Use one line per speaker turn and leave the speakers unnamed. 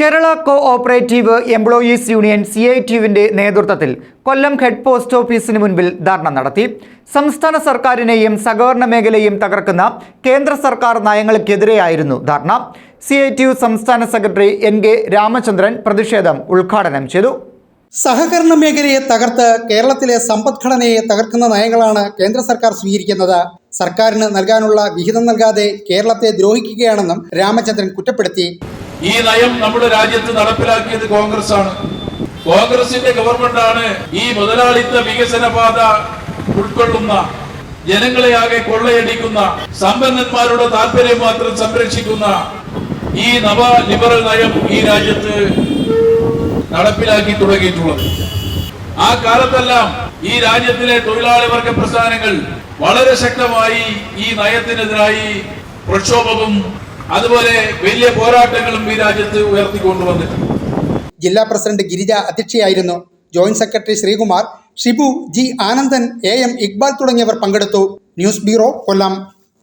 Kerala cooperative employees union C I ടിയുവിന്റെ നേതൃത്വത്തിൽ Kollam head post ഓഫീസിന് മുൻപിൽ ധർണ നടത്തി. സംസ്ഥാന സർക്കാരിനെയും സഹകരണ മേഖലയെയും തകർക്കുന്ന കേന്ദ്ര സർക്കാർ നയങ്ങൾക്കെതിരെയായിരുന്നു ധർണ. സി ഐ ടി യു സംസ്ഥാന സെക്രട്ടറി എൻ കെ രാമചന്ദ്രൻ പ്രതിഷേധം ഉദ്ഘാടനം ചെയ്തു.
സഹകരണ മേഖലയെ തകർത്ത് കേരളത്തിലെ സമ്പദ്ഘടനയെ തകർക്കുന്ന നയങ്ങളാണ് കേന്ദ്ര സർക്കാർ സ്വീകരിക്കുന്നത്. സർക്കാരിന് നൽകാനുള്ള വിഹിതം നൽകാതെ കേരളത്തെ ദ്രോഹിക്കുകയാണെന്നും രാമചന്ദ്രൻ കുറ്റപ്പെടുത്തി.
ഈ നയം നമ്മുടെ രാജ്യത്ത് നടപ്പിലാക്കിയത് കോൺഗ്രസ് ആണ് കോൺഗ്രസിന്റെ ഗവൺമെന്റ് ആണ് ഈ മുതലാളിത്ത വികസന പാത ഉൾക്കൊള്ളുന്ന ജനങ്ങളെ ആകെ കൊള്ളയടിക്കുന്ന സമ്പന്നന്മാരുടെ താല്പര്യം മാത്രം സംരക്ഷിക്കുന്ന ഈ നവ ലിബറൽ നയം ഈ രാജ്യത്ത് നടപ്പിലാക്കി തുടങ്ങിയിട്ടുള്ളത്. ആ കാലത്തെല്ലാം ഈ രാജ്യത്തിലെ തൊഴിലാളി വർഗ പ്രസ്ഥാനങ്ങൾ വളരെ ശക്തമായി ഈ നയത്തിനെതിരായി പ്രക്ഷോഭവും അതുപോലെ വലിയ പോരാട്ടങ്ങളും ഈ രാജ്യത്ത് ഉയർത്തിക്കൊണ്ടുവന്നിട്ടുണ്ട്.
ജില്ലാ president Girija അധ്യക്ഷയായിരുന്നു. Joint secretary Sreekumar Shibu G Anandan A M Iqbal തുടങ്ങിയവർ പങ്കെടുത്തു. News bureau Kollam.